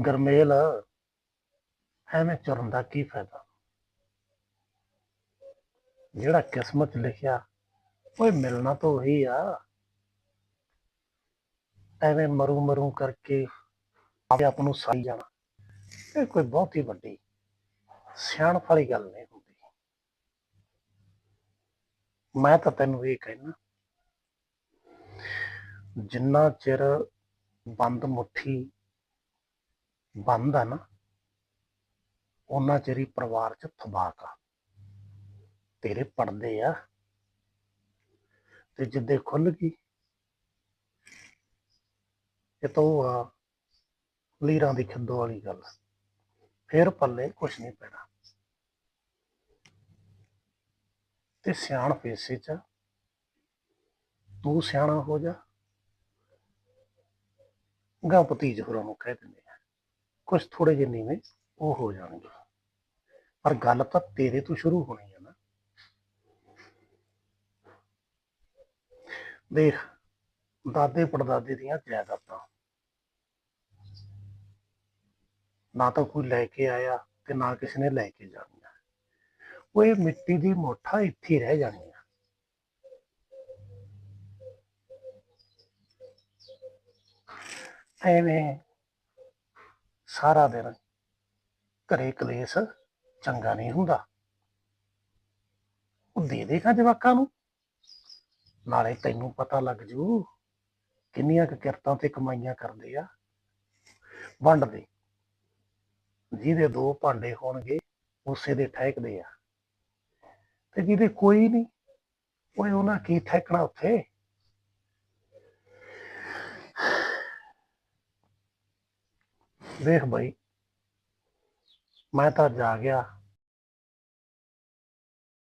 ਗਰਮੇਲ, ਐਵੇਂ ਚੁਰਨ ਦਾ ਕੀ ਫਾਇਦਾ? ਜਿਹੜਾ ਕਿਸਮਤ ਲਿਖਿਆ, ਓਏ ਮਿਲਣਾ ਤਾਂ ਉਹੀ ਆ। ਐਵੇਂ ਮਰੂ ਮਰੂ ਕਰਕੇ ਆਪੇ ਆਪ ਨੂੰ ਸਾਈ ਜਾਣਾ। ਇਹ ਕੋਈ ਬਹੁਤ ਹੀ ਵੱਡੀ, ਸਿਆਣਪ ਵਾਲੀ ਗੱਲ ਨਹੀਂ ਹੁੰਦੀ। ਮੈਂ ਤਾਂ ਤੈਨੂੰ ਇਹ ਕਹਿਣਾ, ਜਿੰਨਾ ਚਿਰ ਬੰਦ ਮੁੱਠੀ ਬੰਦ ਆ ਨਾ, ਉਹਨਾਂ ਚਿਰ ਹੀ ਪਰਿਵਾਰ ਚ ਥਬਾਕ ਆ। ਤੇਰੇ ਪੜਦੇ ਆ। ਤੇ ਜਿੱਦੇ ਖੁੱਲ ਗਈ, ਇਹ ਤਾਂ ਉਹ ਆ, ਲੀਰਾਂ ਦੀ ਖਿੱਦੋ ਵਾਲੀ ਗੱਲ ਫੇਰ ਪੱਲੇ ਕੁਛ ਨਹੀਂ ਪੈਣਾ। ਤੇ ਸਿਆਣ ਫੇਸੇ ਚ ਤੂੰ ਸਿਆਣਾ ਹੋ ਜਾ। ਗਾ ਭਤੀਜ ਹੋਰਾਂ ਨੂੰ ਕਹਿ ਦਿੰਦੇ ਆ ਕੁਛ ਥੋੜੇ ਜਿਹੇ ਨੀਵੇਂ, ਉਹ ਹੋ ਜਾਣਗੇ। ਪਰ ਗੱਲ ਤਾਂ ਤੇਰੇ ਤੋਂ ਸ਼ੁਰੂ ਹੋਣੀ ਹੈ ਨਾ। ਦੇਖ, ਦਾਦੇ ਪੜਦਾਦੇ ਦੀਆਂ ਜਾਇਦਾਦਾਂ। ਨਾ ਤਾਂ ਕੋਈ ਲੈ ਕੇ ਆਇਆ ਤੇ ਨਾ ਕਿਸੇ ਨੇ ਲੈ ਕੇ ਜਾਣੀਆਂ। ਉਹ ਇਹ ਮਿੱਟੀ ਦੀ ਮੋਠਾ ਇੱਥੇ ਰਹਿ ਜਾਣੀ ਐਵੇਂ ਸਾਰਾ ਦਿਨ ਘਰੇ ਕਲੇਸ਼ ਚੰਗਾ ਨਹੀਂ ਹੁੰਦਾ। ਉਹ ਦੇ ਦੇਗਾ ਜਵਾਕਾਂ ਨੂੰ। ਨਾਲੇ ਤੈਨੂੰ ਪਤਾ ਲੱਗ ਜੂ ਕਿੰਨੀਆਂ ਕੁ ਕਿਰਤਾਂ ਤੇ ਕਮਾਈਆਂ ਕਰਦੇ ਆ। ਵੰਡ ਦੇ ਜਿਹਦੇ ਦੋ ਭਾਂਡੇ ਹੋਣਗੇ, ਉਸੇ ਦੇ ਠਹਿਕਦੇ ਆ। ਤੇ ਜਿਹਦੇ ਕੋਈ ਨਹੀਂ, ਓਏ ਉਹਨਾਂ ਕੀ ਠਹਿਕਣਾ ਉੱਥੇ? ਵੇਖ ਭਾਈ ਮੈਂ ਤਾਂ ਜਾ ਗਿਆ।